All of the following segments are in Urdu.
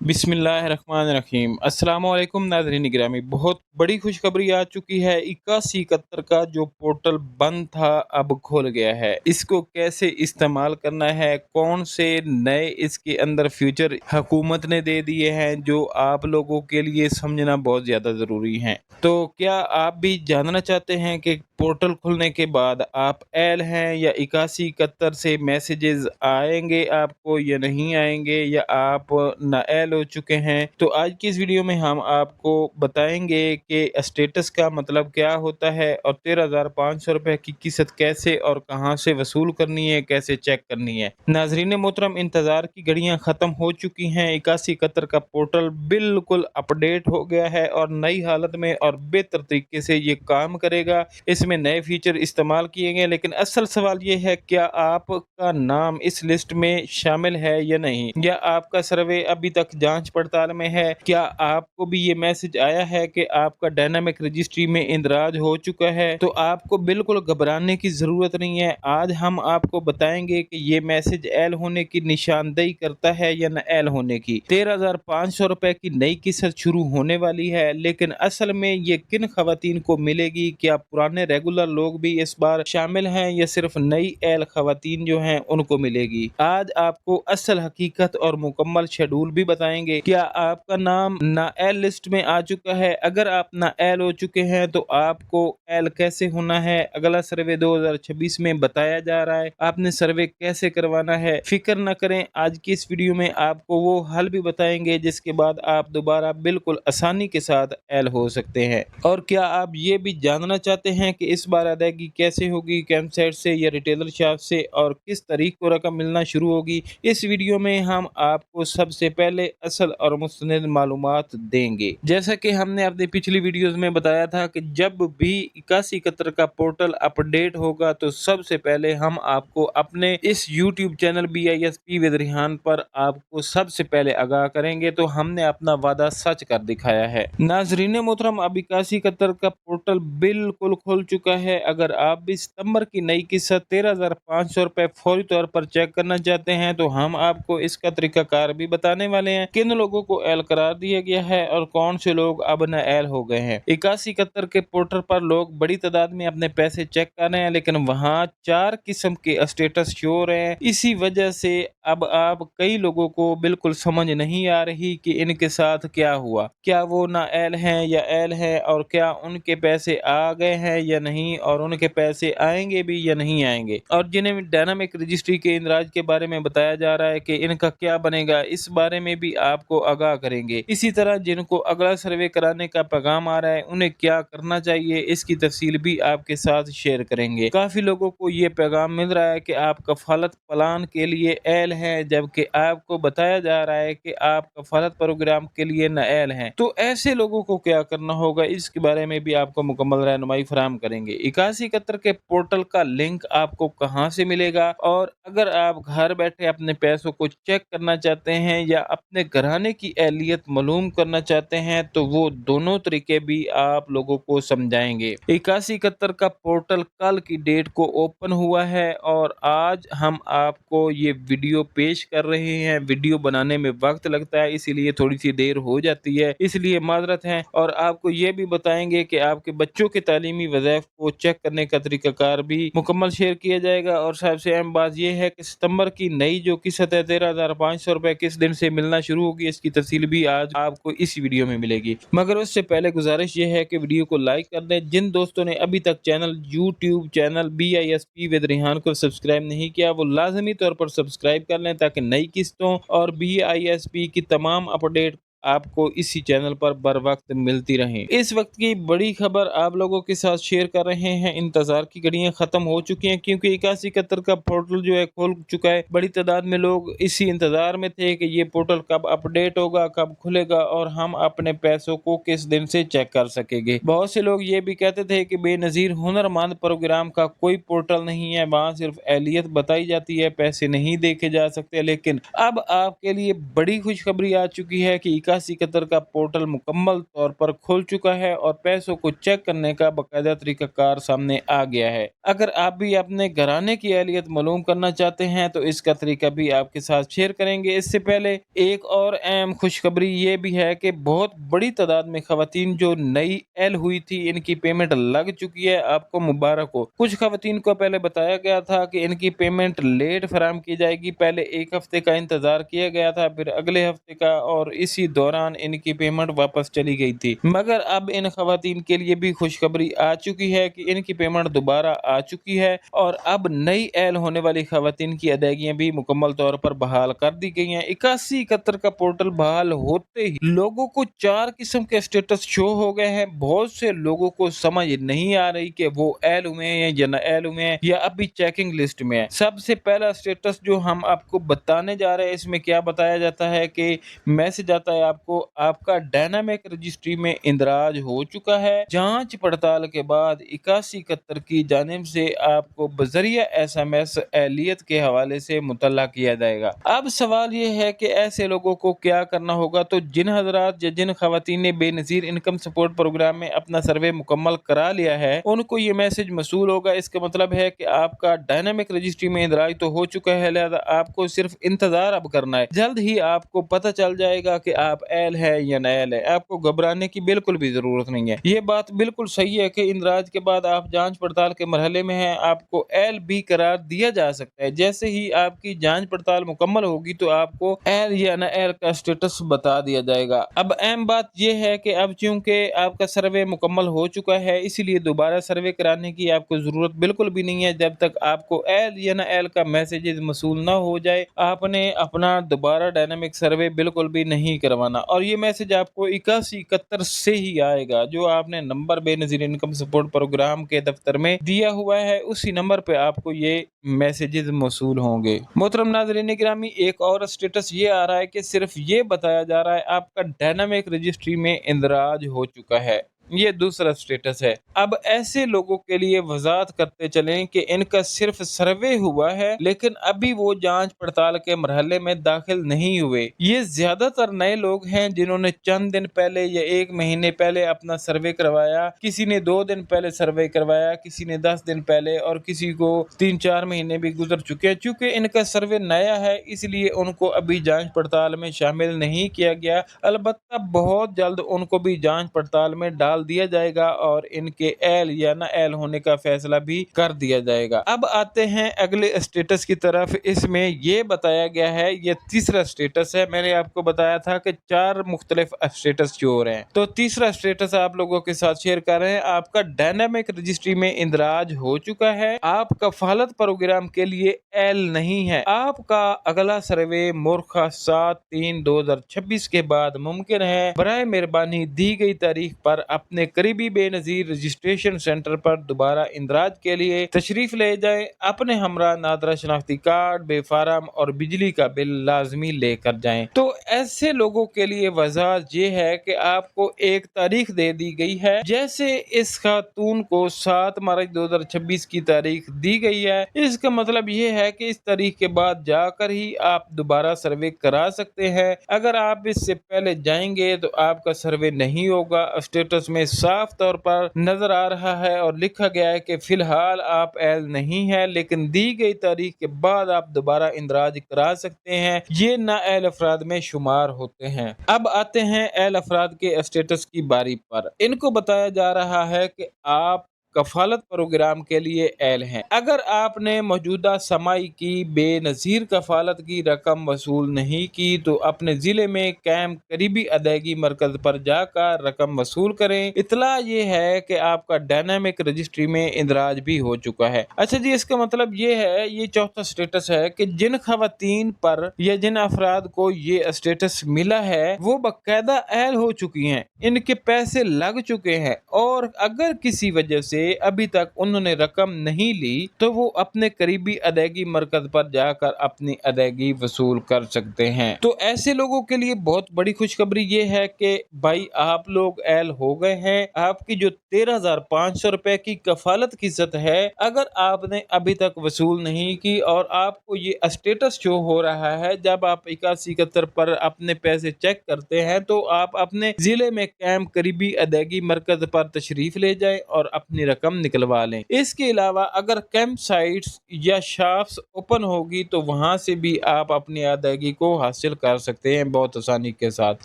بسم اللہ الرحمن الرحیم۔ السلام علیکم ناظرین گرامی۔ بہت بڑی خوشخبری آ چکی ہے اکاسی اکہتر کا جو پورٹل بند تھا، اب کھول گیا ہے۔ اس کو کیسے استعمال کرنا ہے؟ کون سے نئے اس کے اندر فیوچر حکومت نے دے دیے ہیں جو آپ لوگوں کے لیے سمجھنا بہت زیادہ ضروری ہیں؟ تو کیا آپ بھی جاننا چاہتے ہیں کہ پورٹل کھلنے کے بعد آپ ایل ہیں یا اکاسی اکہتر سے میسیجز آئیں گے آپ کو یا نہیں آئیں گے یا آپ نہ ایل ہو چکے ہیں۔ تو آج کی اس ویڈیو میں ہم آپ کو بتائیں گے کہ اسٹیٹس کا مطلب کیا ہوتا ہے اور تیرہ ہزار پانچ سو روپے کی قسط کیسے اور کہاں سے وصول کرنی ہے، کیسے چیک کرنی ہے۔ ناظرین محترم، انتظار کی گھڑیاں ختم ہو چکی ہیں۔ اکاسی اکہتر کا پورٹل بالکل اپڈیٹ ہو گیا ہے اور نئی حالت میں اور بہتر طریقے سے یہ کام کرے گا۔ اس میں نئے فیچر استعمال کیے گئے، لیکن اصل سوال یہ ہے، کیا آپ کا نام اس لسٹ میں شامل ہے یا نہیں؟ یا آپ کا سروے ابھی تک جانچ پڑتال میں ہے۔ کیا آپ کو بھی یہ میسج آیا ہے کہ آپ کا ڈائنامک رجسٹری میں اندراج ہو چکا ہے؟ تو آپ کو بالکل گھبرانے کی ضرورت نہیں ہے۔ آج ہم آپ کو بتائیں گے کہ یہ میسج ایل ہونے کی نشاندہی کرتا ہے یا نہ ایل ہونے کی۔ تیرہ ہزار پانچ سو روپے کی نئی قسط شروع ہونے والی ہے، لیکن اصل میں یہ کن خواتین کو ملے گی؟ کیا پرانے ریگولر لوگ بھی اس بار شامل ہیں یا صرف نئی ایل خواتین جو ہیں ان کو ملے گی؟ آج آپ کو اصل حقیقت اور مکمل شیڈول بھی بتائیں گے۔ کیا آپ کا نام نا ایل لسٹ میں آ چکا ہے؟ اگر آپ نا ایل ہو چکے ہیں تو آپ کو ایل کیسے ہونا ہے؟ اگلا سروے دو ہزار چھبیس میں بتایا جا رہا ہے۔ آپ نے سروے کیسے کروانا ہے؟ فکر نہ کریں، آج کی اس ویڈیو میں آپ کو وہ حل بھی بتائیں گے جس کے بعد آپ دوبارہ بالکل آسانی کے ساتھ ایل ہو سکتے ہیں۔ اور کیا آپ یہ بھی جاننا چاہتے ہیں کہ اس بار ادائیگی کیسے ہوگی؟ کیمپ سائٹ سے یا ریٹیلر شاپ سے؟ اور کس تاریخ کو رقم ملنا شروع ہوگی؟ اس ویڈیو میں ہم آپ کو سب سے پہلے اصل اور مستند معلومات دیں گے۔ جیسا کہ ہم نے اپنی پچھلی ویڈیوز میں بتایا تھا کہ جب بھی اکاسی اکہتر کا پورٹل اپڈیٹ ہوگا تو سب سے پہلے ہم آپ کو اپنے اس YouTube channel B I S P ودرحان پر آپ کو سب سے پہلے آگاہ کریں گے تو ہم نے اپنا وعدہ سچ کر دکھایا ہے۔ ناظرین محترم اب اکاسی اکہتر کا پورٹل بالکل کھل چکا ہے۔ اگر آپ بھی ستمبر کی نئی قسط تیرہ ہزار پانچ سو روپے فوری طور پر چیک کرنا چاہتے ہیں تو ہم آپ کو اس کا طریقہ کار بھی بتانے والے ہیں۔ کن لوگوں کو ایل قرار دیا گیا ہے اور کون سے لوگ اب نہ ایل ہو گئے ہیں؟ اکاسی اکہتر کے پورٹل پر لوگ بڑی تعداد میں اپنے پیسے چیک کر رہے ہیں، لیکن وہاں چار قسم کے اسٹیٹس شو ہو رہے ہیں۔ اسی وجہ سے اب آپ کئی لوگوں کو بالکل سمجھ نہیں آ رہی کہ ان کے ساتھ کیا ہوا۔ کیا وہ نہ ایل ہیں یا ایل ہے اور کیا ان کے پیسے آ گئے ہیں یا نہیں اور ان کے پیسے آئیں گے بھی یا نہیں آئیں گے؟ اور جنہیں ڈائنامک رجسٹری کے اندراج کے بارے میں بتایا جا رہا ہے کہ ان کا کیا بنے گا، اس بارے میں بھی آپ کو آگاہ کریں گے۔ اسی طرح جن کو اگلا سروے کرانے کا پیغام آ رہا ہے، انہیں کیا کرنا چاہیے، اس کی تفصیل بھی آپ کے ساتھ شیئر کریں گے۔ کافی لوگوں کو یہ پیغام مل رہا ہے کہ آپ کفالت پلان کے لیے ایل ہیں، جبکہ آپ کو بتایا جا رہا ہے کہ آپ کفالت پروگرام کے لیے نہ ایل ہیں۔ تو ایسے لوگوں کو کیا کرنا ہوگا؟ اس کے بارے میں بھی آپ کو مکمل رہنمائی فراہم کریں گے۔ اکاسی اکہتر کے پورٹل کا لنک آپ کو کہاں سے ملے گا؟ اور اگر آپ گھر بیٹھے اپنے پیسوں کو چیک کرنا چاہتے ہیں یا اپنے گھرانے کی اہلیت معلوم کرنا چاہتے ہیں تو وہ دونوں طریقے بھی آپ لوگوں کو سمجھائیں گے۔ اکاسی اکہتر کا پورٹل کل کی ڈیٹ کو اوپن ہوا ہے اور آج ہم آپ کو یہ ویڈیو پیش کر رہے ہیں۔ ویڈیو بنانے میں وقت لگتا ہے، اسی لیے تھوڑی سی دیر ہو جاتی ہے۔ اس لیے معذرت ہے اور آپ کو یہ بھی بتائیں گے کہ آپ کے بچوں کے تعلیمی وظائف کو چیک کرنے کا طریقہ کار بھی مکمل شیئر کیا جائے گا۔ اور سب سے اہم بات یہ ہے کہ ستمبر کی نئی جو قسط ہے، تیرہ ہزار پانچ سو روپے کس دن سے ملنا شروع ہوگی، اس کی تفصیل بھی آج آپ کو اس ویڈیو میں ملے گی۔ مگر اس سے پہلے گزارش یہ ہے کہ ویڈیو کو لائک کر دیں۔ جن دوستوں نے ابھی تک channel YouTube channel B I S P with Rehan کو سبسکرائب نہیں کیا، وہ لازمی طور پر سبسکرائب کر لیں تاکہ نئی قسطوں اور بی آئی ایس پی کی تمام اپڈیٹ آپ کو اسی چینل پر بر وقت ملتی رہیں۔ اس وقت کی بڑی خبر آپ لوگوں کے ساتھ شیئر کر رہے ہیں۔ انتظار کی گھڑیاں ختم ہو چکی ہیں کیونکہ اکاسی اکہتر کا پورٹل جو ہے کھول چکا ہے۔ بڑی تعداد میں لوگ اسی انتظار میں تھے کہ یہ پورٹل کب اپڈیٹ ہوگا، کب کھلے گا اور ہم اپنے پیسوں کو کس دن سے چیک کر سکیں گے۔ بہت سے لوگ یہ بھی کہتے تھے کہ بے نظیر ہنر مند پروگرام کا کوئی پورٹل نہیں ہے، وہاں صرف اہلیت بتائی جاتی ہے، پیسے نہیں دیکھے جا سکتے۔ لیکن اب آپ کے لیے بڑی خوشخبری آ چکی ہے کہ اکاسی نکاسی قطر کا پورٹل مکمل طور پر کھل چکا ہے اور پیسوں کو چیک کرنے کا باقاعدہ طریقہ کار سامنے آ گیا ہے۔ اگر آپ بھی اپنے گھرانے کی اہلیت معلوم کرنا چاہتے ہیں تو اس کا طریقہ بھی آپ کے ساتھ شیئر کریں گے۔ اس سے پہلے ایک اور اہم خوشخبری یہ بھی ہے کہ بہت بڑی تعداد میں خواتین جو نئی ایل ہوئی تھی، ان کی پیمنٹ لگ چکی ہے۔ آپ کو مبارک ہو۔ کچھ خواتین کو پہلے بتایا گیا تھا کہ ان کی پیمنٹ لیٹ فراہم کی جائے گی۔ پہلے ایک ہفتے کا انتظار کیا گیا تھا، پھر اگلے ہفتے کا اور اسی دور دوران ان کی پیمنٹ واپس چلی گئی تھی۔ مگر اب ان خواتین کے لیے بھی خوشخبری آ چکی ہے کہ ان کی پیمنٹ دوبارہ آ چکی ہے اور اب نئی ایل ہونے والی خواتین کی ادائیگیاں بھی مکمل طور پر بحال کر دی گئی ہیں۔ اکاسی اکہتر کا پورٹل بحال ہوتے ہی لوگوں کو چار قسم کے اسٹیٹس شو ہو گئے ہیں۔ بہت سے لوگوں کو سمجھ نہیں آ رہی کہ وہ ایل ہوئے ہیں یا نہ ایل ہوئے ہیں یا ابھی چیکنگ لسٹ میں ہے سب سے پہلا اسٹیٹس جو ہم آپ کو بتانے جا رہے ہیں، اس میں کیا بتایا جاتا ہے کہ میسج آتا ہے آپ کو آپ کا ڈائنامک رجسٹری میں اندراج ہو چکا ہے۔ جانچ پڑتال کے بعد اکاسی اکہتر کی جانب سے آپ کو بذریعہ ایس ایم ایس اہلیت کے حوالے سے مطلع کیا جائے گا۔ اب سوال یہ ہے کہ ایسے لوگوں کو کیا کرنا ہوگا؟ تو جن حضرات یا جن خواتین نے بے نظیر انکم سپورٹ پروگرام میں اپنا سروے مکمل کرا لیا ہے، ان کو یہ میسج مصول ہوگا۔ اس کا مطلب ہے کہ آپ کا ڈائنامک رجسٹری میں اندراج تو ہو چکا ہے، لہذا آپ کو صرف انتظار اب کرنا ہے۔ جلد ہی آپ کو پتہ چل جائے گا کہ آپ ایل ہے یا نہ ایل ہے، آپ کو گھبرانے کی بالکل بھی ضرورت نہیں ہے۔ یہ بات بالکل صحیح ہے کہ اندراج کے بعد آپ جانچ پڑتال کے مرحلے میں ہیں، آپ کو ایل بھی قرار دیا جا سکتا ہے۔ جیسے ہی آپ کی جانچ پڑتال مکمل ہوگی تو آپ کو ایل یا نہ ایل کا اسٹیٹس بتا دیا جائے گا۔ اب اہم بات یہ ہے کہ اب چونکہ آپ کا سروے مکمل ہو چکا ہے، اسی لیے دوبارہ سروے کرانے کی آپ کو ضرورت بالکل بھی نہیں ہے۔ جب تک آپ کو ایل یا نہ ایل کا میسیجز مصول نہ ہو جائے، آپ نے اپنا دوبارہ ڈائنامک سروے بالکل بھی نہیں کروانا۔ اور یہ میسج آپ کو اکاسی اکہتر سے ہی آئے گا، جو آپ نے نمبر بے نظیر انکم سپورٹ پروگرام کے دفتر میں دیا ہوا ہے۔ اسی نمبر پہ آپ کو یہ میسیجز موصول ہوں گے۔ محترم ناظرین گرامی، ایک اور اسٹیٹس یہ آ رہا ہے کہ صرف یہ بتایا جا رہا ہے، آپ کا ڈائنامک رجسٹری میں اندراج ہو چکا ہے۔ یہ دوسرا سٹیٹس ہے۔ اب ایسے لوگوں کے لیے وضاحت کرتے چلیں کہ ان کا صرف سروے ہوا ہے، لیکن ابھی وہ جانچ پڑتال کے مرحلے میں داخل نہیں ہوئے۔ یہ زیادہ تر نئے لوگ ہیں جنہوں نے چند دن پہلے یا ایک مہینے پہلے اپنا سروے کروایا، کسی نے دو دن پہلے سروے کروایا، کسی نے دس دن پہلے اور کسی کو تین چار مہینے بھی گزر چکے ہیں۔ چونکہ ان کا سروے نیا ہے، اس لیے ان کو ابھی جانچ پڑتال میں شامل نہیں کیا گیا۔ البتہ بہت جلد ان کو بھی جانچ پڑتال میں ڈال ڈال دیا جائے گا اور ان کے ایل یا نہ ایل ہونے کا فیصلہ بھی کر دیا جائے گا۔ اب آتے ہیں اگلے اسٹیٹس کی طرف۔ اس میں یہ بتایا گیا ہے، یہ تیسرا اسٹیٹس ہے۔ میں نے آپ کو بتایا تھا کہ چار مختلف اسٹیٹس جو ہو رہے ہیں۔ تو تیسرا اسٹیٹس آپ لوگوں کے ساتھ شیئر کر رہے ہیں۔ آپ کا ڈائنامک رجسٹری میں اندراج ہو چکا ہے۔ آپ کا فالت پروگرام کے لیے ایل نہیں ہے۔ آپ کا اگلا سروے مورخہ سات تین دو ہزار چھبیس کے بعد ممکن ہے۔ برائے مہربانی دی گئی تاریخ پر اپنے قریبی بے نظیر رجسٹریشن سینٹر پر دوبارہ اندراج کے لیے تشریف لے جائیں، اپنے ہمراہ نادرہ شناختی کارڈ، بے فارم اور بجلی کا بل لازمی لے کر جائیں۔ تو ایسے لوگوں کے لیے وضاحت یہ ہے کہ آپ کو ایک تاریخ دے دی گئی ہے، جیسے اس خاتون کو سات مارچ دو ہزار چھبیس کی تاریخ دی گئی ہے۔ اس کا مطلب یہ ہے کہ اس تاریخ کے بعد جا کر ہی آپ دوبارہ سروے کرا سکتے ہیں۔ اگر آپ اس سے پہلے جائیں گے تو آپ کا سروے نہیں ہوگا۔ اسٹیٹس میں صاف طور پر نظر آ رہا ہے اور لکھا گیا ہے کہ فی الحال آپ ایل نہیں ہے لیکن دی گئی تاریخ کے بعد آپ دوبارہ اندراج کرا سکتے ہیں۔ یہ نا اہل افراد میں شمار ہوتے ہیں۔ اب آتے ہیں اہل افراد کے اسٹیٹس کی باری پر۔ ان کو بتایا جا رہا ہے کہ آپ کفالت پروگرام کے لیے ایل ہیں۔ اگر آپ نے موجودہ سمائی کی بے نظیر کفالت کی رقم وصول نہیں کی، تو اپنے ضلع میں کیم قریبی ادائیگی مرکز پر جا کر رقم وصول کریں۔ اطلاع یہ ہے کہ آپ کا ڈائنامک رجسٹری میں اندراج بھی ہو چکا ہے۔ اچھا جی اس کا مطلب یہ ہے، یہ چوتھا سٹیٹس ہے کہ جن خواتین پر یا جن افراد کو یہ سٹیٹس ملا ہے، وہ باقاعدہ اہل ہو چکی ہیں۔ ان کے پیسے لگ چکے ہیں۔ اور اگر کسی وجہ سے سے ابھی تک انہوں نے رقم نہیں لی، تو وہ اپنے قریبی ادائیگی مرکز پر جا کر اپنی ادائیگی وصول کر سکتے ہیں۔ تو ایسے لوگوں کے لیے بہت بڑی خوشخبری یہ ہے کہ بھائی، آپ لوگ ایل ہو گئے ہیں، آپ کی جو تیرہ ہزار پانچ سو روپے کی کفالت کی ست ہے، اگر آپ نے ابھی تک وصول نہیں کی اور آپ کو یہ اسٹیٹس شو ہو رہا ہے، جب آپ اکاسی، اکہتر پر اپنے پیسے چیک کرتے ہیں تو آپ اپنے ضلع میں کیمپ قریبی ادائیگی مرکز پر تشریف لے جائیں اور اپنی رقم نکلوا لیں۔ اس کے علاوہ اگر کیمپ سائٹس یا شاپس اوپن ہوگی تو وہاں سے بھی آپ اپنی ادائیگی کو حاصل کر سکتے ہیں بہت آسانی کے ساتھ۔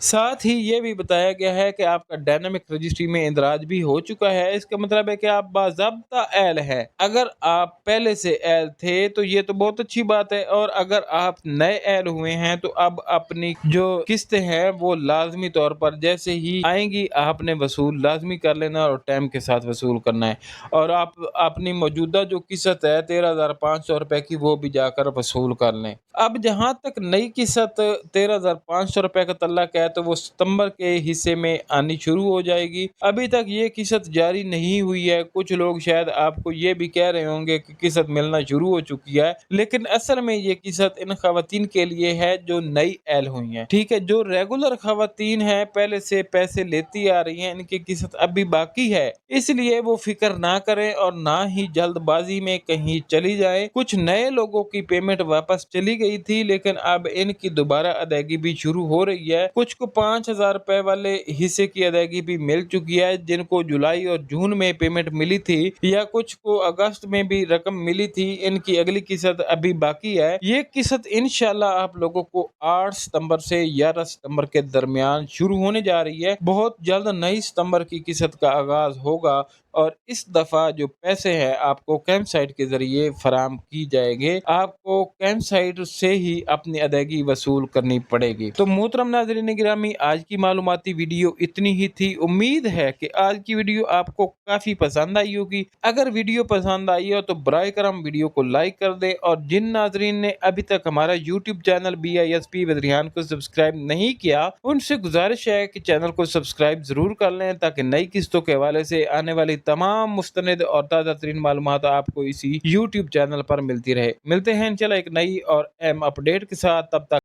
ساتھ ہی یہ بھی بتایا گیا ہے کہ آپ کا ڈائنامک رجسٹری میں اندراج بھی ہو چکا ہے۔ اس کا مطلب ہے کہ آپ باضابطہ ایل ہے اگر آپ پہلے سے ایل تھے تو یہ تو بہت اچھی بات ہے۔ اور اگر آپ نئے ایل ہوئے ہیں تو اب اپنی جو قسطیں ہیں وہ لازمی طور پر جیسے ہی آئیں گی، آپ نے وصول لازمی کر لینا اور ٹائم کے ساتھ وصول کرنا ہے۔ اور آپ اپنی موجودہ جو قسط ہے، تیرہ ہزار پانچ سو روپے کی، وہ بھی جا کر وصول کر لیں۔ اب جہاں تک نئی قسط تیرہ ہزار پانچ سو روپے کا تعلق ہے تو وہ ستمبر کے حصے میں آنی شروع ہو جائے گی۔ ابھی تک یہ قسط جاری نہیں ہوئی ہے۔ کچھ لوگ شاید آپ کو یہ بھی کہہ رہے ہوں گے کہ قسط ملنا شروع ہو چکی ہے، لیکن اصل میں یہ قسط ان خواتین کے لیے ہے جو نئی ایل ہوئی ہیں۔ ٹھیک ہے، جو ریگولر خواتین ہیں، پہلے سے پیسے لیتی آ رہی ہیں، ان کی قسط ابھی باقی ہے۔ اس لیے وہ فکر نہ کریں اور نہ ہی جلد بازی میں کہیں چلی جائیں کچھ نئے لوگوں کی پیمنٹ واپس چلی گئی تھی، لیکن اب ان کی دوبارہ ادائیگی بھی شروع ہو رہی ہے۔ کچھ کو پانچ ہزار روپے والے حصے کی ادائیگی بھی مل چکی ہے، جن کو جولائی اور جون میں پیمنٹ ملی تھی یا کچھ کو اگست میں بھی رقم ملی تھی۔ ان کی اگلی قسط ابھی باقی ہے۔ یہ قسط انشاءاللہ آپ لوگوں کو آٹھ ستمبر سے گیارہ ستمبر کے درمیان شروع ہونے جا رہی ہے۔ بہت جلد نئی ستمبر کی قسط کا آغاز ہوگا۔ اور اس دفعہ جو پیسے ہیں آپ کو کیمپ سائٹ کے ذریعے فراہم کی جائے گے، آپ کو کیمپ سائٹ سے ہی اپنی ادائیگی وصول کرنی پڑے گی۔ تو محترم ناظرین گرامی، آج کی معلوماتی ویڈیو اتنی ہی تھی۔ امید ہے کہ آج کی ویڈیو آپ کو کافی پسند آئی ہوگی۔ اگر ویڈیو پسند آئی ہو تو برائے کرم ویڈیو کو لائک کر دیں اور جن ناظرین نے ابھی تک ہمارا YouTube channel B I S P ودریان کو سبسکرائب نہیں کیا، ان سے گزارش ہے کہ چینل کو سبسکرائب ضرور کر لیں تاکہ نئی قسطوں کے حوالے سے آنے والی تمام مستند اور تازہ ترین معلومات آپ کو اسی یوٹیوب چینل پر ملتی رہے۔ ملتے ہیں انشاءاللہ ایک نئی اور اہم اپڈیٹ کے ساتھ۔ تب تک